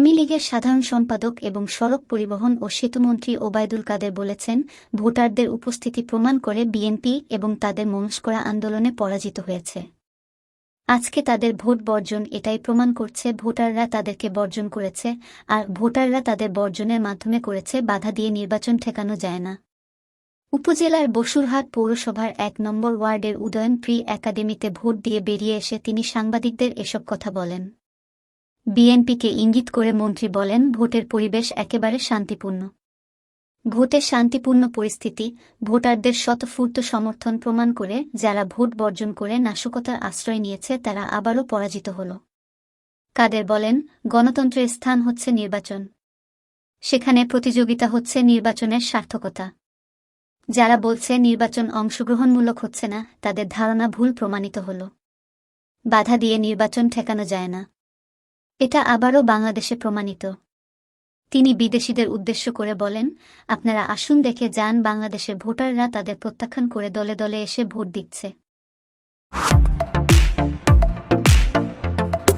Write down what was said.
আওয়ামী লীগের সাধারণ সম্পাদক এবং সড়ক পরিবহন ও সেতুমন্ত্রী ওবায়দুল কাদের বলেছেন, ভোটারদের উপস্থিতি প্রমাণ করে বিএনপি এবং তাদের মনস্করা আন্দোলনে পরাজিত হয়েছে। আজকে তাদের ভোট বর্জন এটাই প্রমাণ করছে ভোটাররা তাদেরকে বর্জন করেছে, আর ভোটাররা তাদের বর্জনের মাধ্যমে করেছে, বাধা দিয়ে নির্বাচন ঠেকানো যায় না। উপজেলার বসুরহাট পৌরসভার এক নম্বর ওয়ার্ডের উদয়ন প্রি একাডেমিতে ভোট দিয়ে বেরিয়ে এসে তিনি সাংবাদিকদের এসব কথা বলেন। বিএনপিকে ইঙ্গিত করে মন্ত্রী বলেন, ভোটের পরিবেশ একেবারে শান্তিপূর্ণ। ভোটের শান্তিপূর্ণ পরিস্থিতি, ভোটারদের শতফূর্ত সমর্থন প্রমাণ করে যারা ভোট বর্জন করে নাশকতার আশ্রয় নিয়েছে, তারা আবারও পরাজিত হল। কাদের বলেন, গণতন্ত্রের স্থান হচ্ছে নির্বাচন। সেখানে প্রতিযোগিতা হচ্ছে নির্বাচনের সার্থকতা। যারা বলছে নির্বাচন অংশগ্রহণমূলক হচ্ছে না, তাদের ধারণা ভুল প্রমাণিত হল। বাধা দিয়ে নির্বাচন ঠেকানো যায় না। এটা আবারও বাংলাদেশে প্রমাণিত। তিনি বিদেশিদের উদ্দেশ্য করে বলেন, আপনারা আসুন দেখে যান বাংলাদেশের ভোটাররা তাদের প্রত্যাখ্যান করে দলে দলে এসে ভোট দিচ্ছে।